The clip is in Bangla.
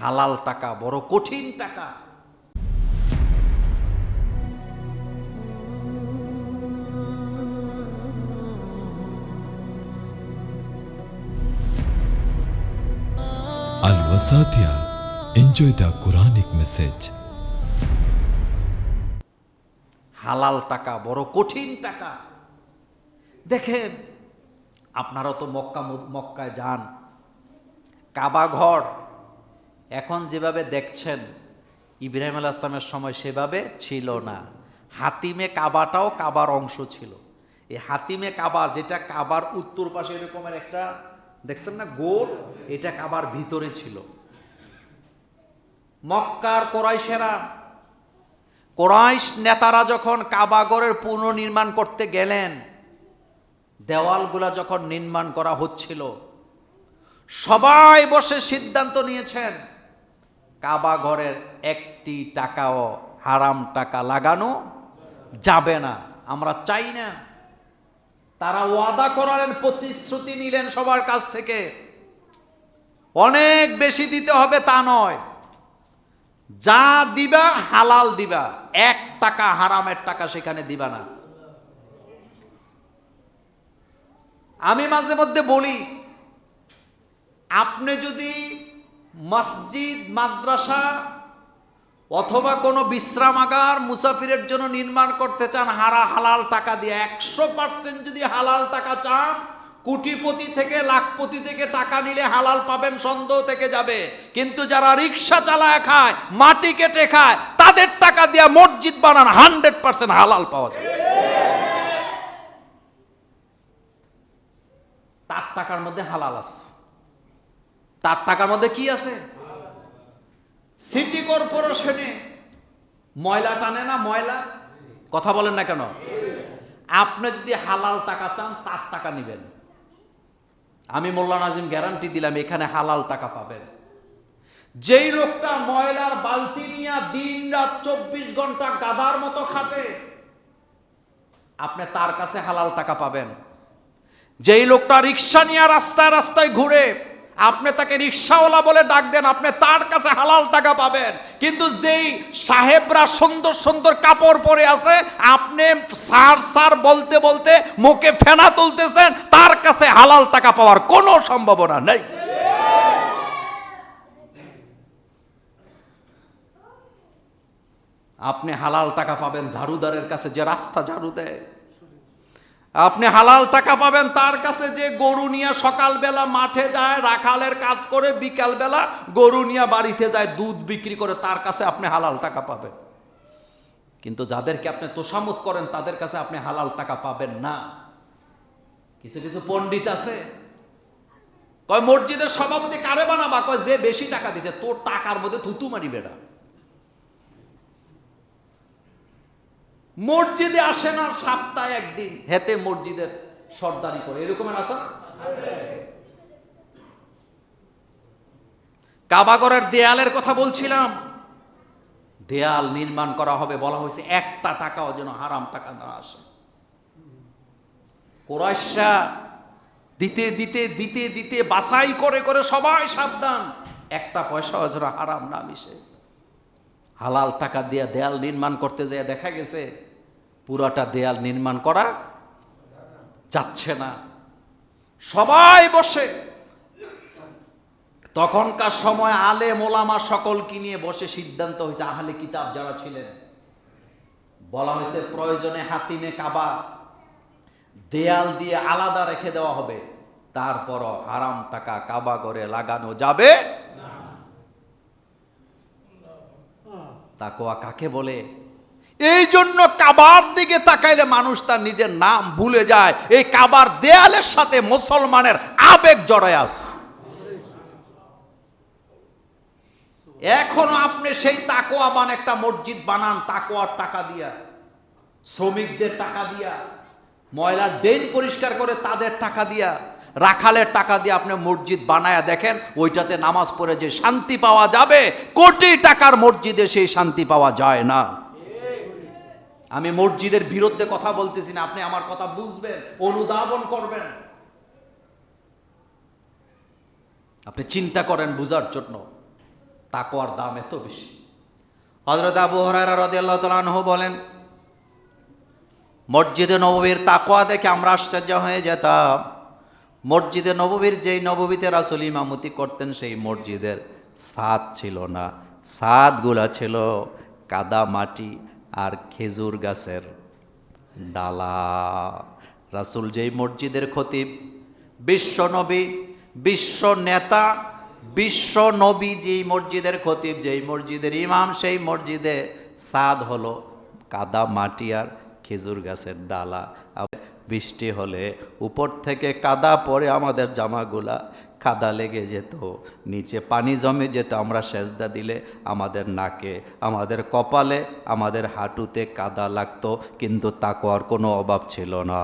হালাল টাকা বড় কঠিন টাকা Al Wasatia. Enjoy the Quranic message. হালাল টাকা বড় কঠিন টাকা দেখেন আপনারা তো মক্কা মক্কায় যান কাবা ঘর এখন যেভাবে দেখছেন, ইব্রাহিম আল ইসলামের সময় সেভাবে ছিল না। হাতিমে কাবাটাও কাবার অংশ ছিল। এই হাতিমে কাবার, যেটা কাবার উত্তর পাশে এরকমের একটা, দেখছেন না, গোল? এটা কাবার ভিতরে ছিল। মক্কার কোরাইশেরা, কোরাইশ নেতারা যখন কাবাগরের পুনর্নির্মাণ করতে গেলেন, দেওয়ালগুলা যখন নির্মাণ করা হচ্ছিল, সবাই বসে সিদ্ধান্ত নিয়েছেন কাবাগরের একটি টাকাও হারাম টাকা লাগানো যাবে না। আমরা চাই না। তারা ওয়াদা করালেন, প্রতিশ্রুতি নিলেন সবার কাছ থেকে। অনেক বেশি দিতে হবে তা নয়। যা দিবা হালাল দিবা। এক টাকা হারামের টাকা সেখানে দিবা না। আমি মাঝে মধ্যে বলি, আপনি যদি মসজিদ, মাদ্রাসা, অথবা কোনো বিশ্রামাগার মুসাফিরের জন্য নির্মাণ করতে চান, হারা হালাল টাকা দিয়ে। একশো পার্সেন্ট যদি হালাল টাকা চান, কোটিপতি থেকে লাখপতি থেকে টাকা নিলে হালাল পাবেন, সন্দেহ থেকে যাবে। কিন্তু যারা রিক্সা চালায় খায়, মাটি কেটে খায়, তাদের টাকা দিয়ে মসজিদ বানান, হান্ড্রেড পার্সেন্ট হালাল পাওয়া যায় তার টাকার মধ্যে হালাল আছে। তার টাকার মধ্যে কি আছে? সিটি কর্পোরেশনে ময়লা টানে না ময়লা? কথা বলেন না কেন? আপনি যদি হালাল টাকা চান, তার টাকা নেবেন। আমি মোল্লা নাজিম গ্যারান্টি দিলাম, এখানে হালাল টাকা পাবেন। যেই লোকটা ময়লার বালতি নিয়ে দিন রাত চব্বিশ ঘণ্টা গাদার মতো খাটে, আপনি তার কাছে হালাল টাকা পাবেন। যেই লোকটা রিক্সা নিয়ে রাস্তায় রাস্তায় ঘুরে আপনি তাকে রিক্সাওয়ালা বলে ডাক দেন, আপনি তার কাছে হালাল টাকা পাবেন। কিন্তু যেই সাহেবরা সুন্দর সুন্দর কাপড় পরে আছে, আপনি সার সার বলতে বলতে মুখে ফেনা তুলতেছেন, তার কাছে হালাল টাকা পাওয়ার কোনো সম্ভাবনা নেই। আপনি হালাল টাকা পাবেন ঝাড়ুদারের কাছে, যে রাস্তা ঝাড়ু দেয়। আপনি হালাল টাকা পাবেন, তার কাছে যে গরু নিয়ে সকালবেলা মাঠে যায়, রাখালের কাজ করে বিকালবেলা গরু নিয়ে বাড়িতে যায়, দুধ বিক্রি করে, তার কাছে আপনি হালাল টাকা পাবেন। কিন্তু যাদেরকে আপনি তোষামত করেন, তাদের কাছে আপনি হালাল টাকা পাবেন না। কিছু কিছু পণ্ডিত আছে। কয়, মসজিদের সভাপতি কারে বানাবা? কয়, যে বেশি টাকা দিছে তোর টাকার মধ্যে থুতু মারি বেটা। মসজিদে আসে না, সপ্তাহে একদিন। হেতে মসজিদের সর্দারি করে। এরকমের আসা কাবাগরের দেয়ালের কথা বলছিলাম। দেয়াল নির্মাণ করা হবে বলা হয়েছে, একটা টাকাও যেন হারাম টাকা না আসে। কোরাইশা দিতে দিতে দিতে দিতে, বাছাই করে করে সবাই সাবধান। একটা পয়সাও যেন হারাম না মিশে। হালাল টাকা দিয়ে দেয়াল নির্মাণ করতে যেয়ে দেখা গেছে পুরাটা দেয়াল নির্মাণ করা যাচ্ছে না। সবাই বসে। তখনকার সময় আলে মোলামা সকলকে নিয়ে বসে সিদ্ধান্ত হয়েছে, আহলে কিতাব যারা ছিলেন। বলা হয়েছে, প্রয়োজনে হাতিমে কাবা, দেয়াল দিয়ে আলাদা রেখে দেওয়া হবে। তারপরও হারাম টাকা কাবা করে লাগানো যাবে তাকোয়া কাকে বলে? এই জন্য কাবার দিকে তাকাইলে মানুষ তার নিজের নাম ভুলে যায়। এই কাবার দেয়ালের সাথে মুসলমানের আবেগ জড়ায় আছে। এখনও আপনি সেই তাকোয়া বান, একটা মসজিদ বানান তাকোয়ার টাকা দিয়া। শ্রমিকদের টাকা দিয়া। ময়লার ড্রেন পরিষ্কার করে তাদের টাকা দিয়া। রাখালের টাকা দিয়ে আপনি মসজিদ বানায়া দেখেন, ওইটাতে নামাজ পড়ে যে শান্তি পাওয়া যাবে, কোটি টাকার মসজিদে সেই শান্তি পাওয়া যায় না। আমি মসজিদের বিরুদ্ধে কথা বলতেছি না, আপনি আমার কথা বুঝবেন, অনুধাবন করবেন। আপনি চিন্তা করেন বুঝার জন্য তাকোয়ার দাম এত বেশি। হজরত আবু হরারা রদিয়াল্লাহ বলেন, মসজিদে নববীর তাকোয়া দেখে আমরা আশ্চর্য হয়ে যেতাম। মসজিদে নববীর যেই নববীতে রাসুল ইমামতি করতেন, সেই মসজিদের সাদ ছিল না। সাদগুলা ছিল কাদা মাটি আর খেজুর গাছের ডালা। রাসুল যেই মসজিদের খতিব, বিশ্ব নবী, বিশ্ব নেতা, বিশ্ব নবী যেই মসজিদের খতিব, যেই মসজিদের ইমাম, সেই মসজিদে সাদ হলো কাদা, মাটি আর খেজুর গাছের ডালা। বৃষ্টি হলে উপর থেকে কাদা পরে আমাদের জামাগুলা কাদা লেগে যেত, নিচে পানি জমে যেত, আমরা সেজদা দিলে আমাদের নাকে, আমাদের কপালে, আমাদের হাঁটুতে কাদা লাগতো, কিন্তু তাকওয়ার কোনো অভাব ছিল না।